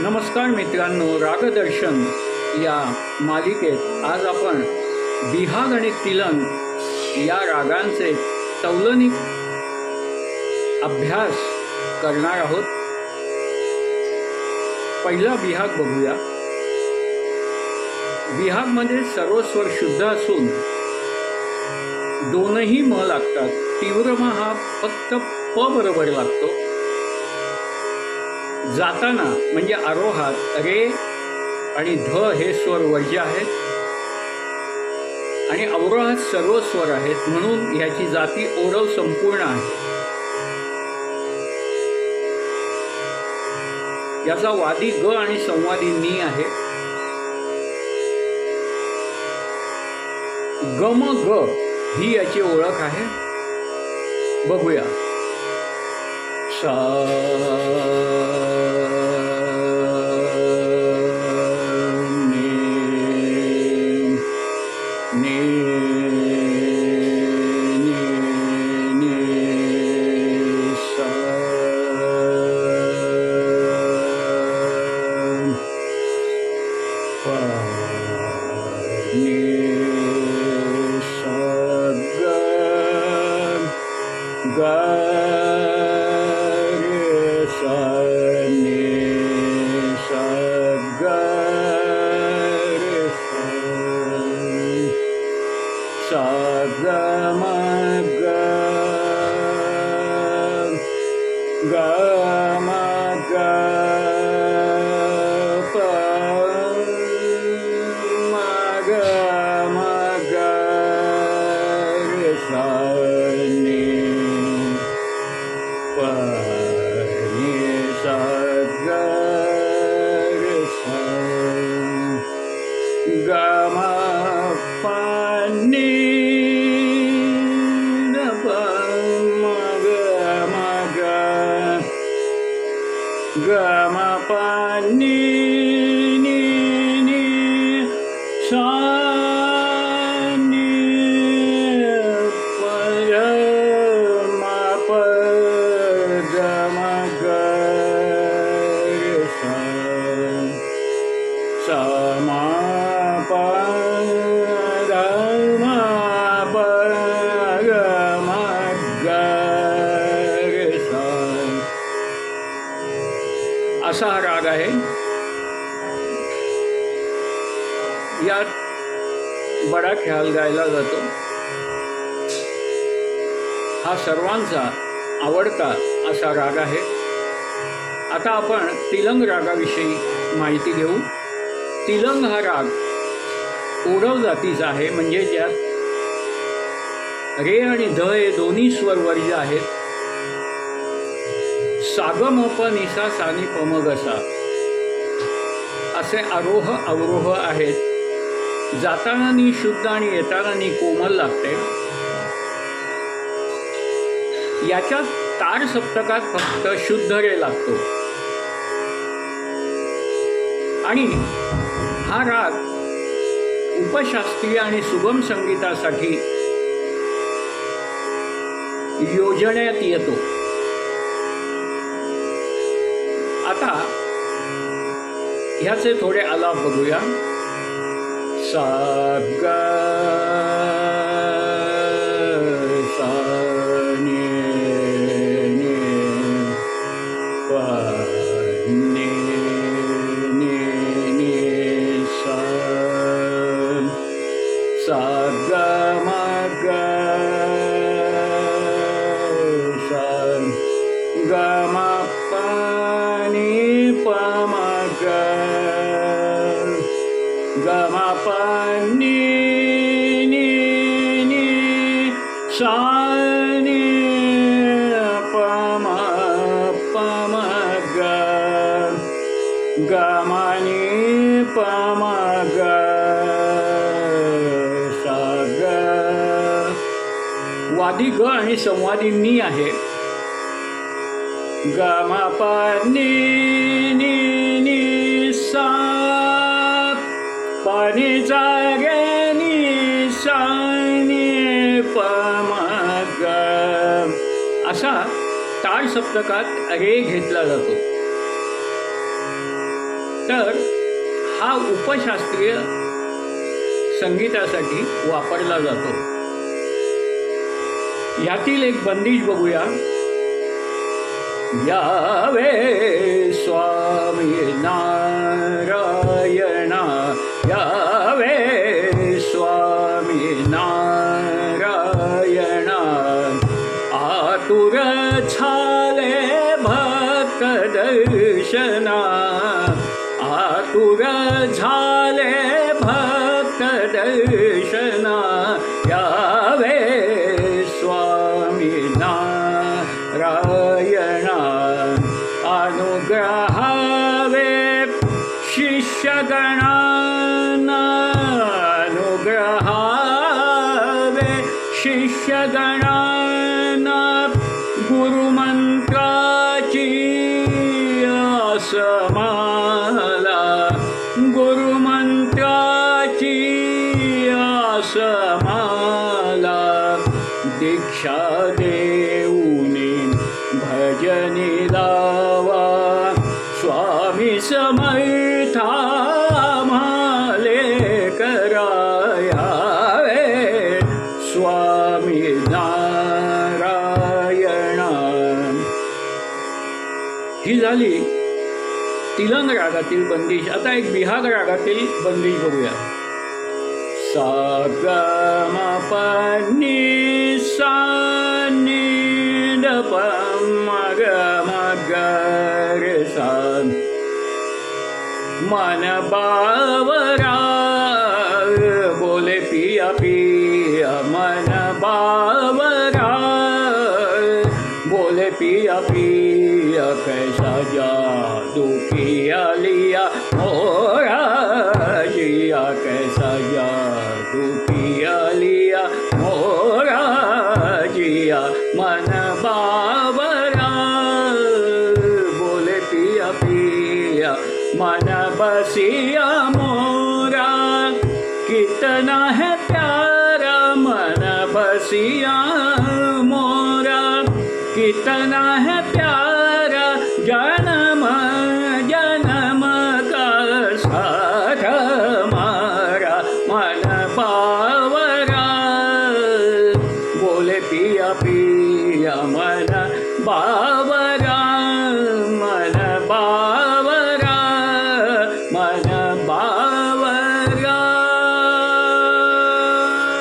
नमस्कार मित्रांनो रागदर्शन या मालिकेत आज आपण बिहाग आणि तिलन या रागांचे तौलनिक अभ्यास करणार आहोत. पहिला बिहाग बघूया. बिहागमध्ये सर्व स्वर शुद्ध असून दोनही म लागतात. तीव्र म हा फक्त प बरोबर लागतो. जाताना म्हणजे आरोहात रे आणि ध हे स्वर वर्ज्य आहेत. आणि अवरोहात सर्व स्वर आहेत म्हणून ह्याची जाती ओरव संपूर्ण आहे. याचा वादी ग आणि संवादी नी आहे. गम ग ही याची ओळख आहे. बघूया. सा ग ग असा हा राग आहे. यात बडा ख्याल गायला जातो. हा सर्वांचा आवडता असा राग आहे. आता आपण तिलंग रागाविषयी माहिती घेऊ. तिलंग हा राग ओढव जातीचा आहे म्हणजे ज्यात रे आणि ध हे दोन्ही स्वर वर्ज आहेत. सागमप निसा सानी पमगसा. असे आरोह अवरोह आहेत. जाताना नी शुद्ध आणि येताना नी कोमल लागते. याच्यात तार सप्तकात फक्त शुद्ध रे लागतो. आणि हा राग उपशास्त्रीय आणि सुगम संगीतासाठी योजण्यात येतो. आता ह्याचे थोडे आलाप बघूया. सागा ग म नी प वादी ग आणि संवादी नी आहे. ग म प नी नी नी सा. पाणी गे नी सा नी ग असा ताळ सप्तकात रे घेतला जातो. तर हा उपशास्त्रीय संगीतासाठी वापरला जातो. यातील एक बंदिश बघूया. यावे स्वामी नारायणा यावे स्वामी नारायणा आतुर छाले भक्त दर्शना आतुर झाले भक्त दर्शना. यावे स्वामी नारायणा अनुग्रहावे शिष्यगणाना. अनुग्रहावे शिष्यगणाना. गुरु दीक्षा देऊनी भजनी लावा. स्वामी समर्था माले करायावे. स्वामी नारायणा. ही झाली तिलंग रागातील बंदिश. आता एक बिहाग रागातील बंदिश बघूया. सा सा बावरा। बोले पिया पिया मन बावरा। बोले पिया पिया बसिया मोरा कितना है प्यारा जन्म जन्म का साथ मारा मन पावरा। बोले पिया पिया मन बा